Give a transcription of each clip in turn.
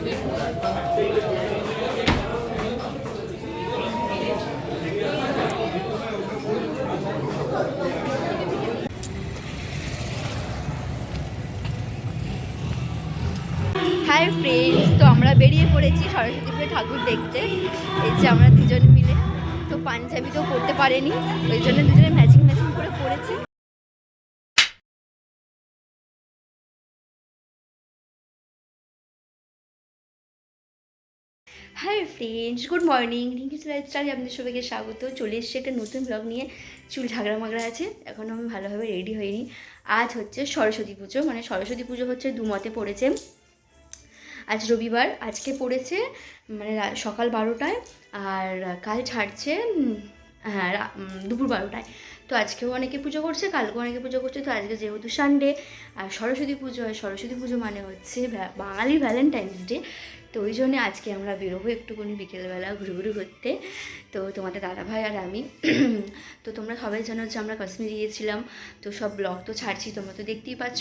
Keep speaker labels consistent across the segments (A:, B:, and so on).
A: Hi friends তো আমরা বেরিয়ে পড়েছি সরস্বতী পুজো ঠাকুর দেখতে। এই যে আমরা দুজন মিলে। তো পাঞ্জাবি তো পরতে পারেনি, ওই জন্য দুজনে ম্যাচিং ম্যাচিং করে পড়েছি। হাই ফ্রেন্ডস গুড মর্নিং রিঙ্কিস লাইফস্টাইলে আপনাদের সবাইকে স্বাগত। চলে এসেছি একটা নতুন ব্লগ নিয়ে। চুল ঝাগড়া মাগড়া আছে। এখনও আমি ভালোভাবে রেডি হইনি। আজ হচ্ছে সরস্বতী পুজো। মানে সরস্বতী পুজো হচ্ছে দুমতে পড়েছে। আজ রবিবার। আজকে পড়েছে মানে সকাল বারোটায়। আর কাল ছাড়ছে হ্যাঁ দুপুর বারোটায়। তো আজকেও অনেকে পুজো করছে, কালকেও অনেকে পুজো করছে। তো আজকে যেহেতু সানডে আর সরস্বতী পুজো হয়, সরস্বতী পুজো মানে হচ্ছে বাঙালির ভ্যালেন্টাইন্স ডে তো ওই জন্য আজকে আমরা বেরোবো একটুখানি বিকেলবেলা ঘুরে ঘুরে করতে। তো তোমাদের দাদাভাই আর আমি। তো তোমরা সবাই জানো যে আমরা কাশ্মীর গিয়েছিলাম। তো সব ব্লগ তো ছাড়ছি, তোমরা তো দেখতেই পাচ্ছ।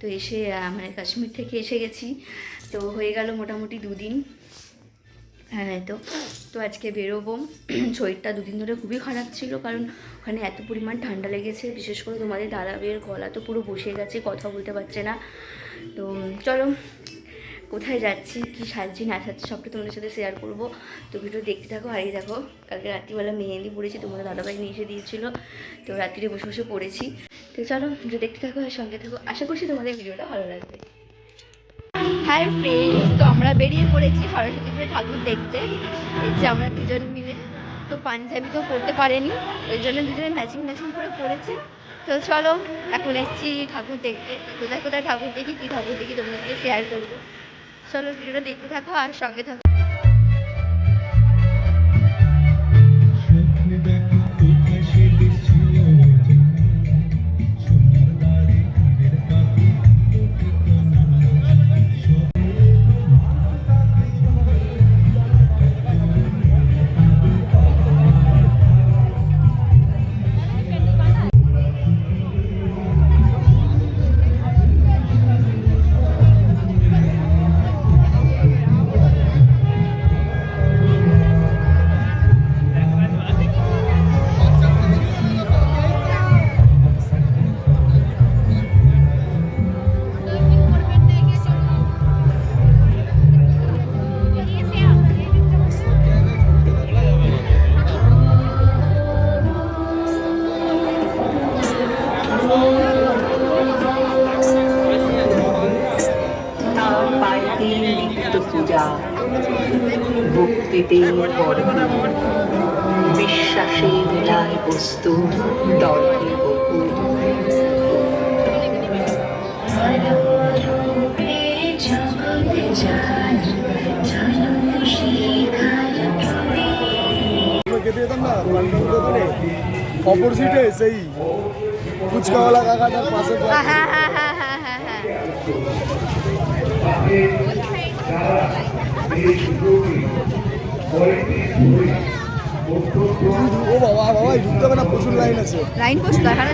A: তো এসে মানে কাশ্মীর থেকে এসে গেছি। তো হয়ে গেল মোটামুটি দুদিন। হ্যাঁ তো তো আজকে বেরোবো। শরীরটা দুদিন ধরে খুবই খারাপ ছিল, কারণ ওখানে এত পরিমাণ ঠান্ডা লেগেছে। বিশেষ করে তোমাদের দাদা বের গলা তো পুরো বসে গেছে, কথা বলতে পারছে না। তো চলো কোথায় যাচ্ছি, কি সাজছি, না সাজছি, সবটা তোমাদের সাথে শেয়ার করব। তো ভিডিও দেখতে থাকো হারিয়ে দেখো, কালকে রাত্রিবেলা মেহেন্দি পড়েছি তোমাদের দাদাভাই নিয়ে এসে দিয়েছিল। তো রাত্রিরে বসে বসে পড়েছি। তো চলো ভিডিও দেখতে থাকো আর সঙ্গে থাকো। আশা করছি তোমাদের ভিডিওটা ভালো লাগবে। হাই ফ্রেন্ডস তো আমরা বেরিয়ে পড়েছি সরস্বতী পুজো ঠাকুর দেখতে। যে আমরা দুজন মিলে, তো পাঞ্জাবি তো পরতে পারেনি, ওই জন্য দুজনে ম্যাচিং ম্যাচিং করে পড়েছি। তো চলো, এখন এসেছি ঠাকুর দেখতে। কোথায় কোথায় ঠাকুর দেখি, কী ঠাকুর দেখি তোমাদেরকে শেয়ার করব। চলো ভিডিওটা দেখতে থাকো আর সঙ্গে থাকো
B: ভক্তিতে বরণ বিশ্বাসে মেলায় বস্তু দর্পে বহু
C: অপোজিটে সেই ফুচকাওয়ালা কাকাটার পাশে
A: হ্যাঁ
C: ও বাবা বাবা ঢুকতে হবে না প্রচুর লাইন আছে?
A: লাইন পোস্ট এখানে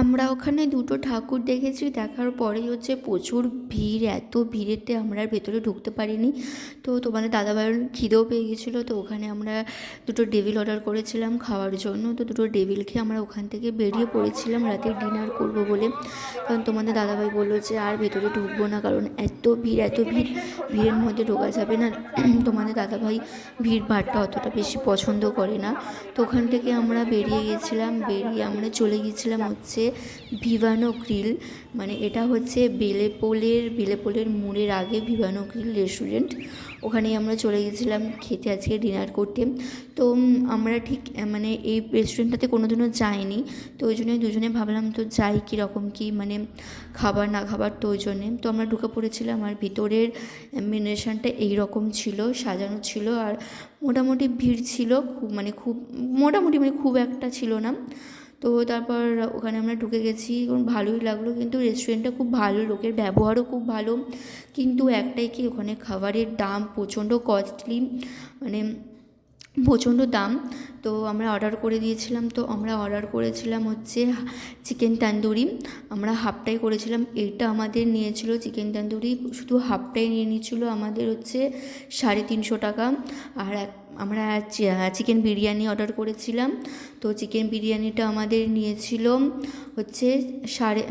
A: আমরা ওখানে দুটো ঠাকুর দেখেছি, দেখার পরেই হচ্ছে প্রচুর ভিড়, এত ভিড়েতে আমরা ভেতরে ঢুকতে পারিনি। তো তোমাদের দাদাভাইয়ের খিদেও পেয়ে গেছিল, তো ওখানে আমরা দুটো ডেভিল অর্ডার করেছিলাম খাওয়ার জন্য। তো দুটো ডেভিল খেয়ে আমরা ওখান থেকে বেরিয়ে পড়েছিলাম রাতে ডিনার করব বলে। কারণ তোমাদের দাদাভাই বলল যে আর ভেতরে ঢুকবো না, কারণ এত ভিড় এত ভিড়, ভিড়ের মধ্যে ঢোকা যাবে না। তোমাদের দাদাভাই ভিড় ভাড়টা অতটা বেশি পছন্দ করে না। তো ওখান থেকে আমরা বেরিয়ে গেছিলাম, বেরিয়ে আমরা চলে গিয়েছিলাম হচ্ছে ভিভানো গ্রিল মানে এটা হচ্ছে বেলেপোলের বেলেপোলের মোড়ের আগে ভিভানো গ্রিল রেস্টুরেন্ট। ওখানেই আমরা চলে গেছিলাম খেতে আজকে ডিনার করতে। তো আমরা ঠিক মানে এই রেস্টুরেন্টটাতে কোনো দিনও যাইনি। তো ওই জন্যই দুজনে ভাবলাম, তো যাই কীরকম কী মানে খাবার না খাবার তো ওই জন্যে। তো আমরা ঢুকে পড়েছিলাম, আর ভিতরের মিনেশনটা এইরকম ছিল, সাজানো ছিল, আর মোটামুটি ভিড় ছিল, খুব মানে খুব, মোটামুটি মানে খুব একটা ছিল না। তো তারপর ওখানে আমরা ঢুকে গেছি, এবং ভালোই লাগল। কিন্তু রেস্টুরেন্টটা খুব ভালো, লোকের ব্যবহারও খুব ভালো। কিন্তু একটাই কি, ওখানে খাবারের দাম প্রচণ্ড কস্টলি মানে প্রচণ্ড দাম। তো আমরা অর্ডার করে দিয়েছিলাম। তো আমরা অর্ডার করেছিলাম হচ্ছে চিকেন তান্দুরি আমরা হাফটাই করেছিলাম। এইটা আমাদের নিয়েছিল চিকেন তান্দুরি শুধু হাফটাই নিয়ে নিয়েছিল আমাদের হচ্ছে সাড়ে তিনশো টাকা। আর আমরা চিকেন বিরিয়ানি অর্ডার করেছিলাম। তো চিকেন বিরিয়ানিটা আমাদের নিয়েছিল হচ্ছে সাড়ে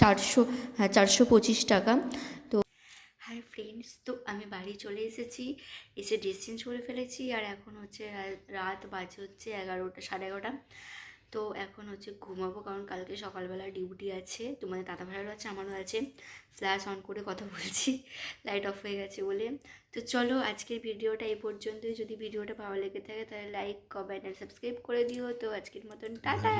A: চারশো হ্যাঁ চারশো পঁচিশ টাকা। হাই ফ্রেন্ডস তো আমি বাড়ি চলে এসেছি, এসে ড্রেস চেঞ্জ করে ফেলেছি আর এখন হচ্ছে রাত বাজে হচ্ছে এগারোটা, সাড়ে এগারোটা। তো এখন হচ্ছে ঘুমাবো কারণ কালকে সকালবেলা ডিউটি আছে তোমাদের দাদা ভাইয়েরও আছে, আমারও আছে। ফ্ল্যাশ অন করে কথা বলছি লাইট অফ হয়ে গেছে বলে। তো চলো আজকের ভিডিওটা এই পর্যন্তই। যদি ভিডিওটা ভালো লেগে থাকে তাহলে লাইক কমেন্ট আর সাবস্ক্রাইব করে দিও। তো আজকের মতন, টাটা!